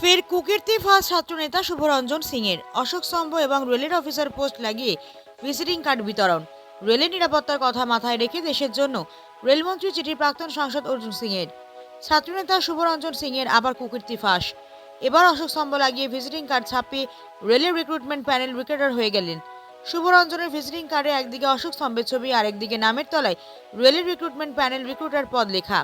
ফের কুকীর্তি ফাঁস ছাত্রনেতা শুভরঞ্জন সিংয়ের। অশোক স্তম্ভ এবং রেলের অফিসার পোস্ট লাগিয়ে ভিজিটিং কার্ড বিতরণ। রেলের নিরাপত্তার কথা মাথায় রেখে দেশের জন্য রেলমন্ত্রী চিঠি প্রাক্তন সাংসদ অর্জুন সিংয়ের। ছাত্রনেতা শুভরঞ্জন সিংয়ের আবার কুকীর্তি ফাঁস। এবার অশোক স্তম্ভ লাগিয়ে ভিজিটিং কার্ড ছাপিয়ে রেলের রিক্রুটমেন্ট প্যানেল উইকেটার হয়ে গেলেন। শুভরঞ্জনের ভিজিটিং কার্ডে একদিকে অশোক স্তম্ভের ছবি আর একদিকে নামের তলায় রেলের রিক্রুটমেন্ট প্যানেল রিক্রুটার পদ লেখা।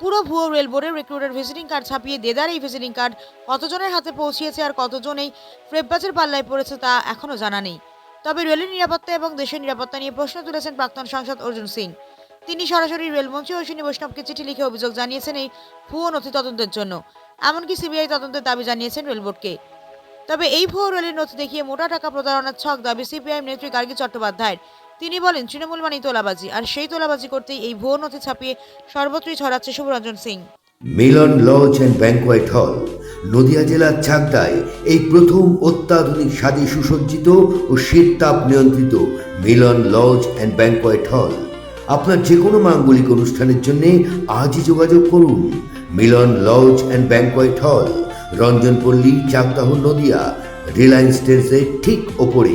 পুরো ভুয়ো রেল বোর্ডের রিক্রুটার ভিজিটিং কার্ড ছাপিয়ে দেদার এই ভিজিটিং কার্ড কতজনের হাতে পৌঁছিয়েছে আর কতজন এই ফ্রেববাজের পাল্লায় পড়েছে তা এখনও জানা নেই। তবে রেলের নিরাপত্তা এবং দেশের নিরাপত্তা নিয়ে প্রশ্ন তুলেছেন প্রাক্তন সাংসদ অর্জুন সিং। তিনি সরাসরি রেলমন্ত্রী অশ্বিনী বৈষ্ণবকে চিঠি লিখে অভিযোগ জানিয়েছেন এই ভুয়ো নথি তদন্তের জন্য। এমনকি সিবিআই তদন্তের দাবি জানিয়েছেন রেলবোর্ডকে তবে এই ভুয়ো রেলের নথি দেখিয়ে মোটা টাকা প্রতারণার ছক দাবি সিপিআইএম নেত্রী গার্গী চট্টোপাধ্যায়ের। তিনি বলেন, তৃণমূল মানেই তোলাবাজি, আর সেই তোলাবাজি করতেই এই ভুয়ো নথি ছাপিয়ে সর্বত্রই ছড়াচ্ছে Subhranjan Singh. Milan lodge and banquet hall, Nadia জেলার চাকদায় এই প্রথম অত্যাধুনিক স্বাদে সুসজ্জিত ও শীততাপ নিয়ন্ত্রিত মিলন লজ অ্যান্ড ব্যাংকোয়েট হল। আপনার যে কোনো মাঙ্গলিক অনুষ্ঠানের জন্য আজই যোগাযোগ করুন। মিলন লজ অ্যান্ড ব্যাংকোয়েট হল রঞ্জনপল্লী চাকদাহ নদিয়া, রিলায়েন্স টেন্সের ঠিক ওপরে।